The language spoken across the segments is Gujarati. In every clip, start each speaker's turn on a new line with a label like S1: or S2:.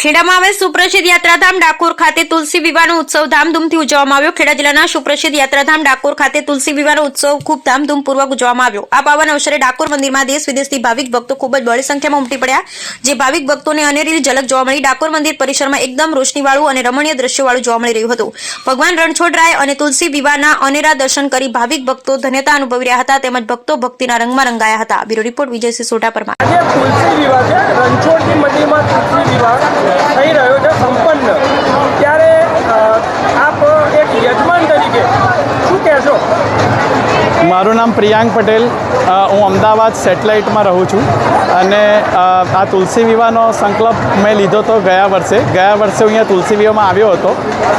S1: ખેડામાં આવેલ સુપ્રસિદ્ધ યાત્રાધામ ડાકોર ખાતે તુલસી વિવાહનો ઉત્સવ ધામધૂમથી ઉજવવામાં આવ્યો. ખેડા જિલ્લાના સુપ્રસિદ્ધ યાત્રાધામ ડાકોર ખાતે તુલસી વિવાહનો ઉત્સવ ખૂબ ધામધૂમપૂર્વક ઉજવવામાં આવ્યો. આ પાવન અવસરે ડાકોર મંદિરમાં દેશ વિદેશથી ભાવિક ભક્તો ખૂબ જ બળી સંખ્યામાં ઉમટી પડ્યા. જે ભાવિક ભક્તોને અનેરી ઝલક જોવા મળી. ડાકોર મંદિર પરિસરમાં એકદમ રોશનીવાળું અને રમણીય દ્રશ્યવાળું જોવા મળી રહ્યું હતું. ભગવાન રણછોડરાય અને તુલસી વિવાહના અનેરા દર્શન કરી ભાવિક ભક્તો ધન્યતા અનુભવી રહ્યા હતા તેમજ ભક્તો ભક્તિના રંગમાં રંગાયા હતા. Bureau report Vijaysinh Sodha Parmar.
S2: તુલસી મંદિરમાં તુલસી વિવાહ થઈ રહ્યો છે સંપન્ન. ત્યારે આપ એક યજમાન તરીકે શું કહેશો?
S3: મારું નામ પ્રિયાંક પટેલ. હું અમદાવાદ સેટેલાઇટમાં રહું છું. અને આ તુલસી વિવાહનો સંકલ્પ મેં લીધો હતો ગયા વર્ષે. ગયા વર્ષે હું અહીંયા તુલસી વિવાહમાં આવ્યો હતો.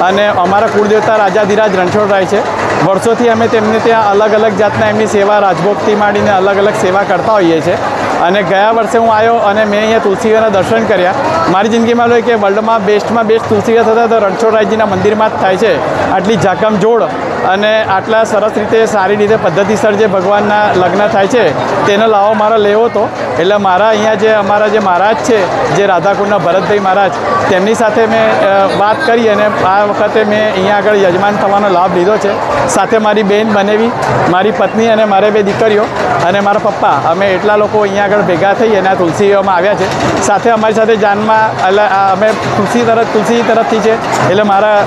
S3: અને અમારા કુળદેવતા રાજાધિરાજ રણછોડરાય છે. વર્ષોથી અમે તેમને ત્યાં અલગ અલગ જાતના એમની સેવા, રાજભોગથી માંડીને અલગ અલગ સેવા કરતા હોઈએ છીએ. અને ગયા વર્ષે હું આવ્યો અને મેં અહીંયા તુલસી વિવાહના દર્શન કર્યા. મારી જિંદગીમાં લો કે વર્લ્ડમાં બેસ્ટમાં બેસ્ટ તુલસી થતા તો રણછોડરાયજીના મંદિરમાં જ થાય છે. આટલી ઝાકમ જોડ. અને આટલા સરસ રીતે, સારી રીતે પદ્ધતિસર જે ભગવાનના લગ્ન થાય છે, તેનો લાવો મારો લેવો હતો એટલે મારા અહીંયા જે અમારા જે મહારાજ છે, જે રાધાકુંડના ભરતભાઈ મહારાજ, તેમની સાથે મેં વાત કરી અને આ વખતે મેં અહીંયા આગળ યજમાન થવાનો લાભ લીધો છે. સાથે મારી બહેન બનેવી, મારી પત્ની અને મારે બે દીકરીઓ અને મારા પપ્પા. અમે એટલા લોકો અહીંયા આગળ ભેગા થઈ અને આ તુલસી આવ્યા છે. સાથે અમારી સાથે જાનમાં એટલે અમે તુલસી તરફ, તુલસી તરફથી છે. એટલે મારા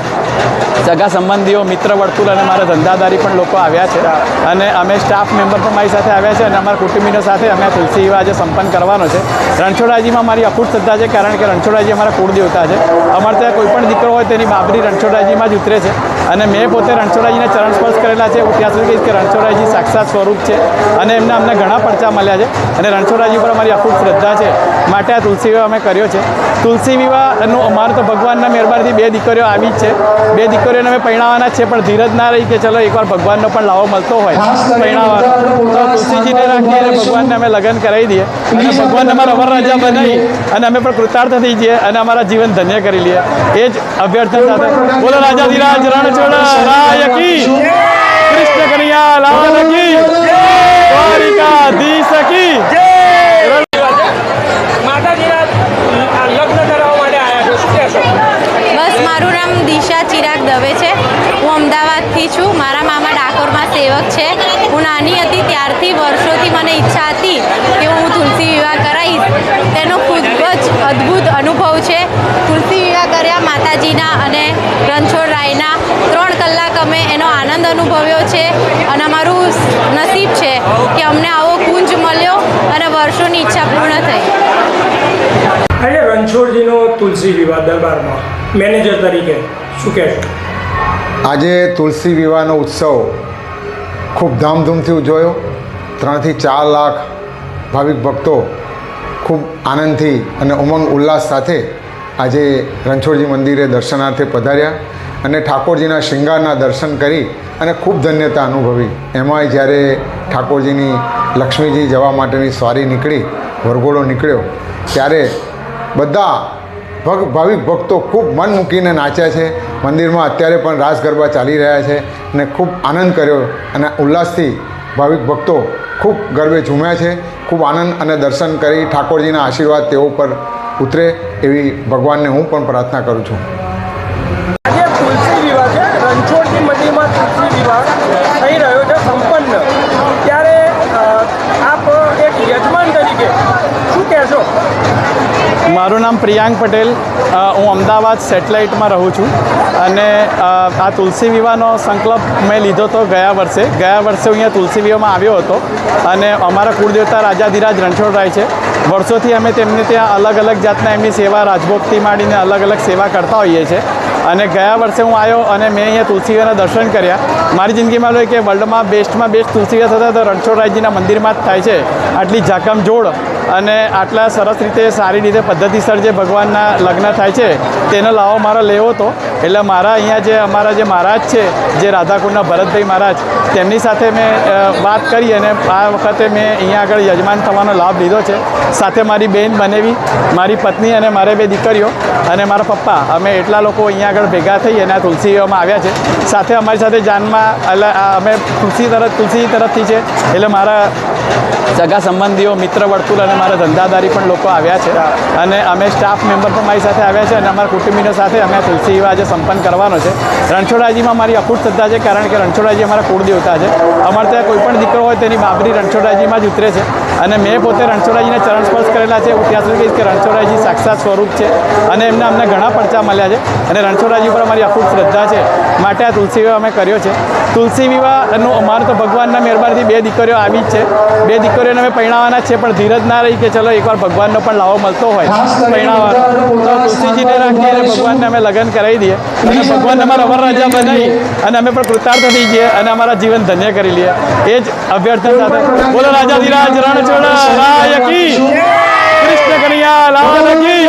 S3: સગા સંબંધીઓ, મિત્ર વર્તુળ અને મારા ધંધાદારી પણ લોકો આવ્યા છે. અને અમે સ્ટાફ મેમ્બર પણ મારી સાથે આવ્યા છે અને અમારા કુટુંબીનો સાથે અમે તુલસી વિવાહ આજે સંપન્ન કરવાનો છે. રણછોડાજીમાં મારી અખૂટ શ્રદ્ધા છે કારણ કે રણછોડાજી અમારા કુળદેવતા છે. અમારે ત્યાં કોઈ પણ દીકરો હોય તેની બાબરી રણછોડાજીમાં જ ઉતરે છે. અને મેં પોતે રણછોડાજીને ચરણ સ્પર્શ કરેલા છે. હું ત્યાં સુધી કે રણછોડાજી સાક્ષાત સ્વરૂપ છે. અને એમના અમને ઘણા પડચા મળ્યા છે. અને રણછોડાજી પર અમારી અખૂટ શ્રદ્ધા છે. માટે આ તુલસી વિવાહ અમે કર્યો છે. તુલસી વિવાહનું અમારે તો ભગવાનના મહેરબાનથી બે દીકરીઓ આવી જ છે. બે દીકરીઓને અમે પરણાવવાના છે પણ ધીરજ ના રહી કે ચલો એકવાર ભગવાનનો પણ લાવો મળતો હોય પરણાવવાનો તો તુલસીજીને રાખીએ અને ભગવાનને અમે લગ્ન કરાવી દઈએ. અને ભગવાન અમારા અમર રાજા બનાવી અને અમે પણ કૃતાર્થ થઈ જઈએ અને અમારા જીવન ધન્ય કરી લઈએ. એ જ અભ્યર્થના સાથે. બોલો રાજા ધીરાજ. રાય કી કૃષ્ણ કનૈયા લાલ કી દ્વારિકાધીશ કી
S2: માતાજીના આ લગ્ન કરાવવા માટે આવ્યા છો શું કહેશો
S4: બસ મારું નામ દિશા ચિરાગ દવે છે. હું અમદાવાદથી છું. મારા મામા ડાકોરમાં સેવક છે. હું નાની હતી ત્યારથી વર્ષોથી મને ઈચ્છા હતી કે હું તુલસી વિવાહ કરાવીશ. તેનો ખૂબ જ અદ્ભુત અનુભવ છે. તુલસી વિવાહ કર્યા માતાજીના અને રણછોડ રાયના ત્રણ કલાક અમે એનો આનંદ અનુભવ્યો છે અને અમારું નસીબ છે કે અમને આવો કુંજ મળ્યો અને વર્ષોની ઈચ્છા પૂર્ણ થઈ.
S2: આજે રણછોડજીનો તુલસી વિવાહ દરબારમાં? મેનેજર તરીકે, શું કહેશો?
S5: આજે તુલસી વિવાહનો ઉત્સવ ખૂબ ધામધૂમથી ઉજવાયો. ત્રણથી ચાર લાખ ભાવિક ભક્તો ખૂબ આનંદથી અને ઉમંગ ઉલ્લાસ સાથે આજે રણછોડજી મંદિરે દર્શનાર્થે પધાર્યા અને ઠાકોરજીના શૃંગારના દર્શન કરી અને ખૂબ ધન્યતા અનુભવી. એમાંય જ્યારે ઠાકોરજીની લક્ષ્મીજી જવા માટેની સ્વારી નીકળી, વરઘોડો નીકળ્યો, ત્યારે બધા ભગ, ભાવિક ભક્તો ખૂબ મન મૂકીને નાચ્યા છે. મંદિરમાં અત્યારે પણ રાસ ગરબા ચાલી રહ્યા છે અને ખૂબ આનંદ કર્યો અને ઉલ્લાસથી ભાવિક ભક્તો ખૂબ ગરબે ઝૂમ્યા છે. ખૂબ આનંદ અને દર્શન કરી ઠાકોરજીના આશીર્વાદ તેઓ પર ઉતરે એવી ભગવાનને હું પણ પ્રાર્થના કરું છું.
S2: થઈ તરીકે શું કહેશો?
S3: મારું નામ પ્રિયાંક પટેલ. હું અમદાવાદ સેટેલાઇટમાં રહું છું. અને આ તુલસી વિવાહનો સંકલ્પ મેં લીધો હતો ગયા વર્ષે. ગયા વર્ષે હું અહીંયા તુલસી વિવાહમાં આવ્યો હતો. અને અમારા કુળદેવતા રાજાધિરાજ રણછોડરાય છે. વર્ષોથી અમે તેમને ત્યાં અલગ અલગ જાતના એમની સેવા, રાજભોગથી માંડીને અલગ અલગ સેવા કરતા હોઈએ છીએ. અને ગયા વર્ષે હું આવ્યો અને મેં અહીંયા તુલસી વિવાહના દર્શન કર્યા. મારી જિંદગીમાં લો કે વર્લ્ડમાં બેસ્ટમાં બેસ્ટ તુલસી વિવાહ થતા તો રણછોડરાયજીના મંદિરમાં જ થાય છે. આટલી ઝાકમ જોડ અને આટલા સરસ રીતે, સારી રીતે પદ્ધતિસર જે ભગવાનના લગ્ન થાય છે, તેનો લાવો મારો લેવો હતો એટલે મારા અહીંયા જે અમારા જે મહારાજ છે, જે રાધાકુંડના ભરતભાઈ મહારાજ, તેમની સાથે મેં વાત કરી અને આ વખતે મેં અહીંયા આગળ યજમાન થવાનો લાભ લીધો છે. સાથે મારી બહેન બનેવી, મારી પત્ની અને મારે બે દીકરીઓ અને મારા પપ્પા. અમે એટલા લોકો અહીંયા આગળ ભેગા થઈ અને આ તુલસીમાં આવ્યા છે. સાથે અમારી સાથે જાનમાં, એટલે અમે તુલસી તરફ, તુલસી તરફથી છે. એટલે મારા સગા સંબંધીઓ મિત્ર વર્તુળ અને મારા ધંધાદારી પણ લોકો આવ્યા છે. અને અમે સ્ટાફ મેમ્બર પણ મારી સાથે આવ્યા છે અને અમારા કુટુંબીનો સાથે અમે આ તુલસી વિવાહ આજે સંપન્ન કરવાનો છે. રણછોડાજીમાં મારી અખૂટ શ્રદ્ધા છે કારણ કે રણછોડાજી અમારા કુળદેવતા છે. અમારે ત્યાં કોઈ પણ દીકરો હોય તેની બાબરી રણછોડાજીમાં જ ઉતરે છે. અને મેં પોતે રણછોડાજીને ચરણ સ્પર્શ કરેલા છે. હું ત્યાં સુધી કહીશ કે રણછોડાજી સાક્ષાત સ્વરૂપ છે અને એમના અમને ઘણા પડચા મળ્યા છે. અને રણછોડાજી ઉપર અમારી અખૂટ શ્રદ્ધા છે. માટે આ તુલસી વિવાહ અમે કર્યો છે. તુલસી વિવાહનું અમારું તો ભગવાનના મહેરબાનીથી બે દીકરીઓ આવી જ છે. બે દીકરીઓને અમે પરણાવવાના છે પણ ધીરજ ના રહી કે ચલો એકવાર ભગવાનનો પણ લાવો મળતો હોય પરણાવવાનો તો તુલસીજીને રાખીએ અને ભગવાનને અમે લગ્ન કરાવી દઈએ. અને ભગવાન અમારા અમર રાજા બનાવી અને અમે પણ કૃતાર્થ થઈ જઈએ અને અમારા જીવન ધન્ય કરી લઈએ. એ જ અભ્યર્થના સાથે. બોલો રાજાધિરાજ રણછોડા રાય કી. કૃષ્ણ કનૈયા લાલ કી.